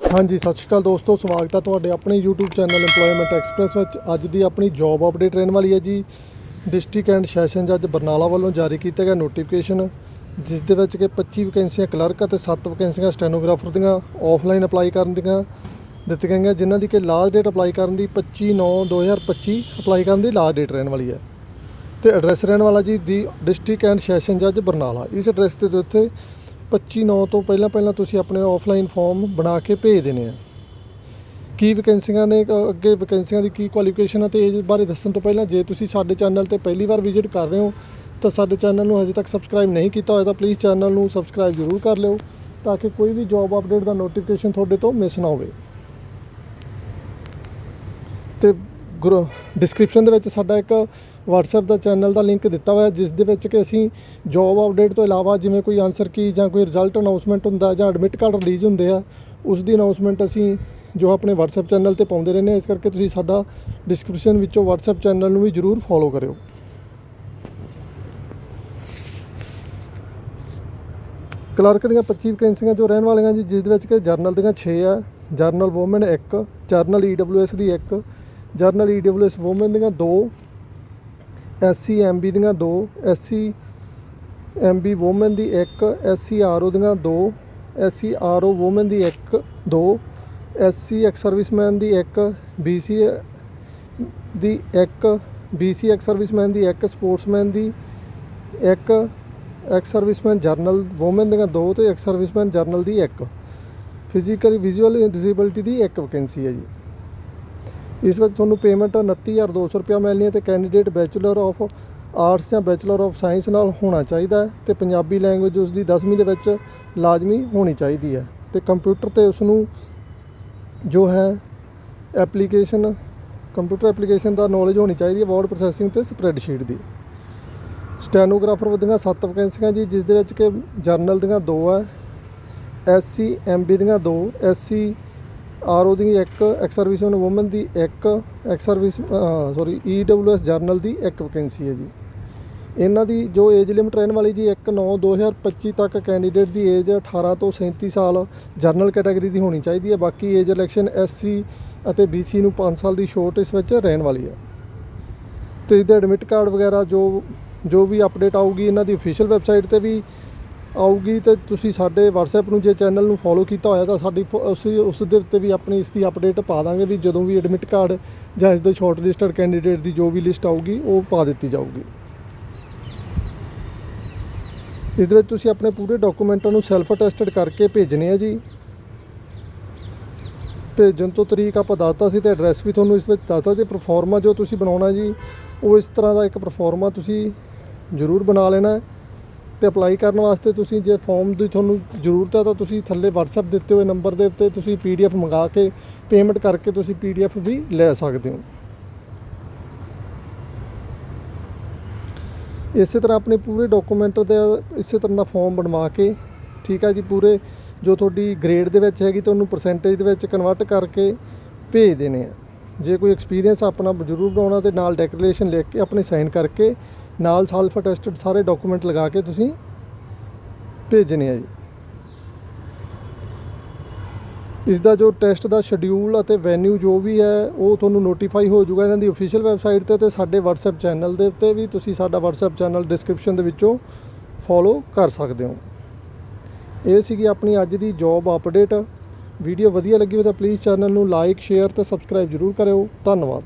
ਹਾਂਜੀ, ਸਤਿ ਸ਼੍ਰੀ ਅਕਾਲ ਦੋਸਤੋ, ਸਵਾਗਤ ਹੈ ਤੁਹਾਡੇ ਆਪਣੇ YouTube ਚੈਨਲ EMPLOYMENT ਐਕਸਪ੍ਰੈਸ ਵਿੱਚ। ਅੱਜ ਦੀ ਆਪਣੀ ਜੌਬ ਅਪਡੇਟ ਰਹਿਣ ਵਾਲੀ ਹੈ ਜੀ। ਡਿਸਟ੍ਰਿਕਟ ਐਂਡ ਸੈਸ਼ਨ ਜੱਜ ਬਰਨਾਲਾ ਵੱਲੋਂ ਜਾਰੀ ਕੀਤਾ ਗਿਆ ਨੋਟੀਫਿਕੇਸ਼ਨ ਜਿਸ ਦੇ ਵਿੱਚ ਕਿ 25 ਵੈਕੈਂਸੀਆਂ ਕਲਰਕ ਅਤੇ 7 ਵੈਕੈਂਸੀਆਂ ਸਟੈਨੋਗ੍ਰਾਫਰ ਦੀਆਂ ਆਫਲਾਈਨ ਅਪਲਾਈ ਕਰਨ ਦੀਆਂ ਦਿੱਤੀਆਂ ਗਈਆਂ, ਜਿਨ੍ਹਾਂ ਦੀ ਕਿ ਲਾਸਟ ਡੇਟ ਅਪਲਾਈ ਕਰਨ ਦੀ 25/9/2025 ਅਪਲਾਈ ਕਰਨ ਦੀ ਲਾਸਟ ਡੇਟ ਰਹਿਣ ਵਾਲੀ ਹੈ। ਤੇ ਐਡਰੈਸ ਰਹਿਣ ਵਾਲਾ ਜੀ, ਦੀ ਡਿਸਟ੍ਰਿਕਟ ਐਂਡ ਸੈਸ਼ਨ ਜੱਜ ਬਰਨਾਲਾ। ਇਸ ਐਡਰੈਸ ਤੇ ਉੱਥੇ 25/9 ਤੋਂ ਪਹਿਲਾਂ ਪਹਿਲਾਂ ਤੁਸੀਂ ਆਪਣੇ ਆਫਲਾਈਨ ਫਾਰਮ ਬਣਾ ਕੇ ਭੇਜ ਦੇਣੇ ਆ। ਕੀ ਵੈਕੈਂਸੀਆਂ ਨੇ ਅੱਗੇ ਵੈਕੈਂਸੀਆਂ ਦੀ ਕੀ ਕੁਆਲੀਫਿਕੇਸ਼ਨ ਹੈ ਤੇ ਏਜ ਬਾਰੇ ਦੱਸਣ ਤੋਂ ਪਹਿਲਾਂ ਜੇ ਤੁਸੀਂ ਸਾਡੇ ਚੈਨਲ ਤੇ ਪਹਿਲੀ ਵਾਰ ਵਿਜ਼ਿਟ ਕਰ ਰਹੇ ਹੋ, ਤਾਂ ਸਾਡੇ ਚੈਨਲ ਨੂੰ ਹਜੇ ਤੱਕ ਸਬਸਕ੍ਰਾਈਬ ਨਹੀਂ ਕੀਤਾ ਹੋਇਆ ਤਾਂ ਪਲੀਜ਼ ਚੈਨਲ ਨੂੰ ਸਬਸਕ੍ਰਾਈਬ ਜ਼ਰੂਰ ਕਰ ਲਿਓ ਤਾਂ ਕਿ ਕੋਈ ਵੀ ਜੌਬ ਅਪਡੇਟ ਦਾ ਨੋਟੀਫਿਕੇਸ਼ਨ ਤੁਹਾਡੇ ਤੋਂ ਮਿਸ ਨਾ ਹੋਵੇ। ਤੇ ਡਿਸਕ੍ਰਿਪਸ਼ਨ ਦੇ ਵਿੱਚ ਸਾਡਾ ਇੱਕ WhatsApp ਦਾ ਚੈਨਲ ਦਾ ਲਿੰਕ ਦਿੱਤਾ ਹੋਇਆ, ਜਿਸ ਦੇ ਵਿੱਚ ਕਿ ਅਸੀਂ ਜੌਬ ਅਪਡੇਟ ਤੋਂ ਇਲਾਵਾ ਜਿਵੇਂ ਕੋਈ ਆਨਸਰ ਕੀ ਜਾਂ ਕੋਈ ਰਿਜ਼ਲਟ ਅਨਾਉਂਸਮੈਂਟ ਹੁੰਦਾ ਜਾਂ ਐਡਮਿਟ ਕਾਰਡ ਰਿਲੀਜ਼ ਹੁੰਦੇ ਆ, ਉਸ ਦੀ ਅਨਾਉਂਸਮੈਂਟ ਅਸੀਂ ਜੋ ਆਪਣੇ WhatsApp ਚੈਨਲ ਤੇ ਪਾਉਂਦੇ ਰਹਿੰਦੇ ਹਾਂ, ਇਸ ਕਰਕੇ ਤੁਸੀਂ ਸਾਡਾ ਡਿਸਕ੍ਰਿਪਸ਼ਨ ਵਿੱਚੋਂ WhatsApp ਚੈਨਲ ਨੂੰ ਵੀ ਜਰੂਰ ਫੋਲੋ ਕਰਿਓ। ਕਲਰਕ ਦੀਆਂ 25 ਵੈਕੈਂਸੀਆਂ ਜੋ ਰਹਿਣ ਵਾਲੀਆਂ ਜੀ, ਜਿਸ ਦੇ ਵਿੱਚ ਕਿ ਜਰਨਲ ਦੀਆਂ 6 ਆ ਜਰਨਲ ਵੂਮਨ 1 ਜਰਨਲ ਈਡਬਲਯੂਐਸ ਦੀ 1 ਜਰਨਲ ਈਡਬਲਯੂਐਸ ਵੂਮਨ ਦੀਆਂ 2 ਐਸਸੀ ਐਮਬੀ ਦੀਆਂ 2 ਐਸਸੀ ਐਮਬੀ ਵੂਮਨ ਦੀ 1 ਐਸਸੀ ਆਰਓ ਦੀਆਂ 2 ਐਸਸੀ ਆਰਓ ਵੂਮਨ ਦੀ 1 2 ਐਸਸੀ ਐਕਸ ਸਰਵਿਸਮੈਨ ਦੀ 1 ਬੀਸੀ ਦੀ 1 ਬੀਸੀ ਐਕਸ ਸਰਵਿਸਮੈਨ ਦੀ ਇੱਕ, ਸਪੋਰਟਸਮੈਨ ਦੀ ਇੱਕ, ਐਕਸ ਸਰਵਿਸਮੈਨ ਜਰਨਲ ਵੂਮਨ ਦੀਆਂ ਦੋ ਤੇ ਐਕਸ ਸਰਵਿਸਮੈਨ ਜਰਨਲ ਦੀ ਇੱਕ। ਫਿਜ਼ੀਕਲੀ ਵਿਜ਼ੂਅਲ ਡਿਸੇਬਿਲਟੀ ਦੀ ਇੱਕ ਵੈਕੈਂਸੀ ਹੈ ਜੀ। ਇਸ ਵਿੱਚ ਤੁਹਾਨੂੰ ਪੇਮੈਂਟ 29200 ਰੁਪਇਆ ਮਿਲਣੀ ਹੈ ਤੇ ਕੈਂਡੀਡੇਟ ਬੈਚਲਰ ਆਫ ਆਰਟਸ ਜਾਂ ਬੈਚਲਰ ਆਫ ਸਾਇੰਸ ਨਾਲ ਹੋਣਾ ਚਾਹੀਦਾ ਹੈ ਤੇ ਪੰਜਾਬੀ ਲੈਂਗੁਏਜ ਉਸ ਦੀ 10ਵੀਂ ਦੇ ਵਿੱਚ ਲਾਜ਼ਮੀ ਹੋਣੀ ਚਾਹੀਦੀ ਹੈ ਤੇ ਕੰਪਿਊਟਰ ਤੇ ਉਸ ਨੂੰ ਜੋ ਹੈ ਐਪਲੀਕੇਸ਼ਨ ਕੰਪਿਊਟਰ ਐਪਲੀਕੇਸ਼ਨ ਦਾ ਨੌਲੇਜ ਹੋਣੀ ਚਾਹੀਦੀ ਹੈ ਵਰਡ ਪ੍ਰੋਸੈਸਿੰਗ ਤੇ ਸਪਰੈਡਸ਼ੀਟ ਦੀ। ਸਟੈਨੋਗ੍ਰਾਫਰ ਦੀਆਂ 7 ਵੈਕੈਂਸੀਆਂ ਜੀ ਜਿਸ ਦੇ ਵਿੱਚ ਕਿ ਜਰਨਲ ਦੀਆਂ 2 ਹੈ ਐਸਸੀ ਐਮਬੀ ਦੀਆਂ 2 ਐਸਸੀ ਆਰਓ ਦੀ ਇੱਕ ਐਕਸ ਸਰਵਿਸਮੈਨ ਵੂਮਨ ਦੀ ਇੱਕ ex service sorry EWS general ਦੀ ਇੱਕ ਵੈਕੈਂਸੀ ਹੈ ਜੀ। ਇਹਨਾਂ ਦੀ ਜੋ ਏਜ ਲਿਮਟ ਰਹਿਣ ਵਾਲੀ ਜੀ 1 9 2025 ਤੱਕ ਕੈਂਡੀਡੇਟ ਦੀ ਏਜ 18 ਤੋਂ 37 ਸਾਲ ਜਰਨਲ ਕੈਟਾਗਰੀ ਦੀ ਹੋਣੀ ਚਾਹੀਦੀ ਹੈ। ਬਾਕੀ ਏਜ ਇਲੈਕਸ਼ਨ ਐਸਸੀ ਅਤੇ ਬੀਸੀ ਨੂੰ 5 ਸਾਲ ਦੀ ਸ਼ੋਰਟ ਇਸ ਵਿੱਚ ਰਹਿਣ ਵਾਲੀ ਹੈ। ਤੇ ਇਹਦੇ ਐਡਮਿਟ ਕਾਰਡ ਵਗੈਰਾ ਜੋ ਜੋ ਵੀ ਅਪਡੇਟ ਆਊਗੀ, ਇਹਨਾਂ ਦੀ ਅਫੀਸ਼ੀਅਲ ਵੈਬਸਾਈਟ ਤੇ ਵੀ ਆਊਗੀ ਤੇ ਤੁਸੀਂ ਸਾਡੇ WhatsApp ਨੂੰ ਜੇ ਚੈਨਲ ਨੂੰ ਫੋਲੋ ਕੀਤਾ ਹੋਇਆ ਤਾਂ ਸਾਡੀ ਫੋ- ਉਸ ਉਸ ਦੇ ਉੱਤੇ ਵੀ ਆਪਣੀ ਇਸ ਦੀ ਅਪਡੇਟ ਪਾ ਦਾਂਗੇ ਵੀ ਜਦੋਂ ਵੀ ਐਡਮਿਟ ਕਾਰਡ ਜਾਂ ਇਸ ਦੇ ਸ਼ਾਰਟ ਲਿਸਟਡ ਕੈਂਡੀਡੇਟ ਦੀ ਜੋ ਵੀ ਲਿਸਟ ਆਊਗੀ, ਉਹ ਪਾ ਦਿੱਤੀ ਜਾਊਗੀ। ਇਸ ਵਿੱਚ ਤੁਸੀਂ ਆਪਣੇ ਪੂਰੇ ਡਾਕੂਮੈਂਟਾਂ ਨੂੰ ਸੈਲਫ ਅਟੈਸਟਡ ਕਰਕੇ ਭੇਜਣੇ ਆ ਜੀ। ਭੇਜਣ ਤੋਂ ਤਰੀਕ ਆਪਾਂ ਦੱਸਤਾ ਸੀ ਤੇ ਐਡਰੈਸ ਵੀ ਤੁਹਾਨੂੰ ਇਸ ਵਿੱਚ ਦੱਸਤਾ ਤੇ ਪ੍ਰੋਫਾਰਮਾ ਜੋ ਤੁਸੀਂ ਬਣਾਉਣਾ ਜੀ, ਉਹ ਇਸ ਤਰ੍ਹਾਂ ਦਾ ਇੱਕ ਪ੍ਰੋਫਾਰਮਾ ਤੁਸੀਂ ਜ਼ਰੂਰ ਬਣਾ ਲੈਣਾ। ਤੇ ਅਪਲਾਈ ਕਰਨ ਵਾਸਤੇ ਤੁਸੀਂ ਜੇ ਫਾਰਮ ਦੀ ਤੁਹਾਨੂੰ ਜ਼ਰੂਰਤ ਹੈ ਤਾਂ ਤੁਸੀਂ ਥੱਲੇ WhatsApp ਦਿੱਤੇ ਹੋਏ ਨੰਬਰ ਦੇ ਉੱਤੇ ਤੁਸੀਂ PDF ਮੰਗਾ ਕੇ ਪੇਮੈਂਟ ਕਰਕੇ ਤੁਸੀਂ PDF ਵੀ ਲੈ ਸਕਦੇ ਹੋ। ਇਸੇ ਤਰ੍ਹਾਂ ਆਪਣੇ ਪੂਰੇ ਡਾਕੂਮੈਂਟ ਦੇ, ਇਸੇ ਤਰ੍ਹਾਂ ਦਾ ਫਾਰਮ ਬਣਵਾ ਕੇ, ਠੀਕ ਹੈ ਜੀ, ਪੂਰੇ ਜੋ ਤੁਹਾਡੀ ਗ੍ਰੇਡ ਦੇ ਵਿੱਚ ਹੈਗੀ, ਤੁਹਾਨੂੰ ਪਰਸੈਂਟੇਜ ਦੇ ਵਿੱਚ ਕਨਵਰਟ ਕਰਕੇ ਭੇਜ ਦੇਣੇ ਆ। ਜੇ ਕੋਈ ਐਕਸਪੀਰੀਅੰਸ ਆਪਣਾ ਜ਼ਰੂਰ ਬਣਾਉਣਾ ਤੇ ਨਾਲ ਡੈਕਲੇਰੇਸ਼ਨ ਲਿਖ ਕੇ ਆਪਣੇ ਸਾਈਨ ਕਰਕੇ ਨਾਲ ਸੈਲਫ ਟੈਸਟਡ ਸਾਰੇ ਡਾਕੂਮੈਂਟ ਲਗਾ ਕੇ ਤੁਸੀਂ ਭੇਜਣੇ ਆ ਜੀ। ਇਸ ਦਾ ਜੋ ਟੈਸਟ ਦਾ ਸ਼ਡਿਊਲ ਅਤੇ ਵੈਨਿਊ ਜੋ ਵੀ ਹੈ, ਉਹ ਤੁਹਾਨੂੰ ਨੋਟੀਫਾਈ ਹੋ ਜਾਊਗਾ ਇਹਨਾਂ ਦੀ ਅਫੀਸ਼ੀਅਲ ਵੈਬਸਾਈਟ ਤੇ ਤੇ ਸਾਡੇ WhatsApp ਚੈਨਲ ਦੇ ਉੱਤੇ ਵੀ ਤੁਸੀਂ ਸਾਡਾ WhatsApp ਚੈਨਲ ਡਿਸਕ੍ਰਿਪਸ਼ਨ ਦੇ ਵਿੱਚੋਂ ਫੋਲੋ ਕਰ ਸਕਦੇ ਹੋ। ਇਹ ਸੀਗੀ ਆਪਣੀ ਅੱਜ ਦੀ ਜੌਬ ਅਪਡੇਟ ਵੀਡੀਓ ਵਧੀਆ ਲੱਗੀ ਹੋਵੇ ਤਾਂ ਪਲੀਜ਼ ਚੈਨਲ ਨੂੰ ਲਾਈਕ ਸ਼ੇਅਰ ਤੇ ਸਬਸਕ੍ਰਾਈਬ ਜ਼ਰੂਰ ਕਰਿਓ। ਧੰਨਵਾਦ।